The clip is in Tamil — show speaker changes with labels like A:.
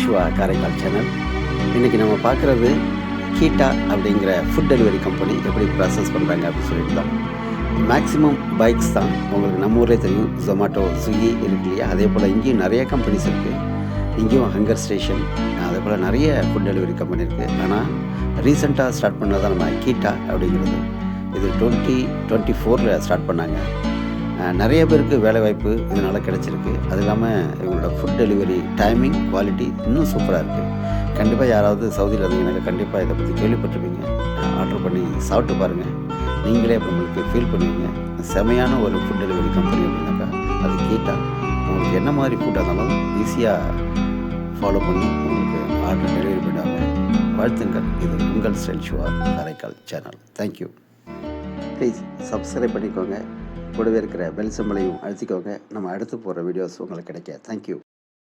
A: சிவா காரைக்கால் சேனல். இன்றைக்கி நம்ம பார்க்குறது கீட்டா அப்படிங்கிற ஃபுட் டெலிவரி கம்பெனி எப்படி ப்ராசஸ் பண்ணுறாங்க அப்படின்னு சொல்லிட்டு தான். மேக்ஸிமம் பைக்ஸ் தான். உங்களுக்கு நம்ம ஊரே தெரியும். ஜொமேட்டோ ஸ்விக்கி இருக்கு இல்லையா? அதே போல் இங்கேயும் நிறைய கம்பெனிஸ் இருக்குது இங்கேயும் ஹங்கர் ஸ்டேஷன் அதே போல் நிறைய ஃபுட் டெலிவரி கம்பெனி இருக்குது ஆனால் ரீசெண்டாக ஸ்டார்ட் பண்ணது தான் நம்ம கீட்டா அப்படிங்கிறது. இது டுவெண்ட்டி டுவெண்ட்டி ஃபோரில் ஸ்டார்ட் பண்ணாங்க. நிறைய பேருக்கு வேலைவாய்ப்பு இதனால் கிடச்சிருக்கு. அது இல்லாமல் இவங்களோட ஃபுட் டெலிவரி டைமிங் குவாலிட்டி இன்னும் சூப்பராக இருக்குது கண்டிப்பாக யாராவது சவுதியில் இருந்தீங்கன்னாக்கா கண்டிப்பாக இதை பற்றி கேள்விப்பட்டிருப்பீங்க. ஆர்டர் பண்ணி சாப்பிட்டு பாருங்கள் நீங்களே உங்களுக்கு ஃபீல் பண்ணுவீங்க. செமையான ஒரு ஃபுட் டெலிவரி கம்பெனி அப்படின்னாக்கா அது கேட்டால் உங்களுக்கு என்ன மாதிரி ஃபுட்டாக இருந்தாலும் ஈஸியாக ஃபாலோ பண்ணி உங்களுக்கு ஆர்டர் டெலிவரி பண்ணுவாங்க வாழ்த்துங்கள் இது உங்கள் style ஷுவார் Karaikal channel thank you please subscribe பண்ணிக்கோங்க. கூடவே இருக்கிற பெல் சிம்பளையும் அழுத்திக்கோங்க. நம்ம அடுத்து போகிற வீடியோஸ் உங்களுக்கு கிடைக்க. தேங்க்யூ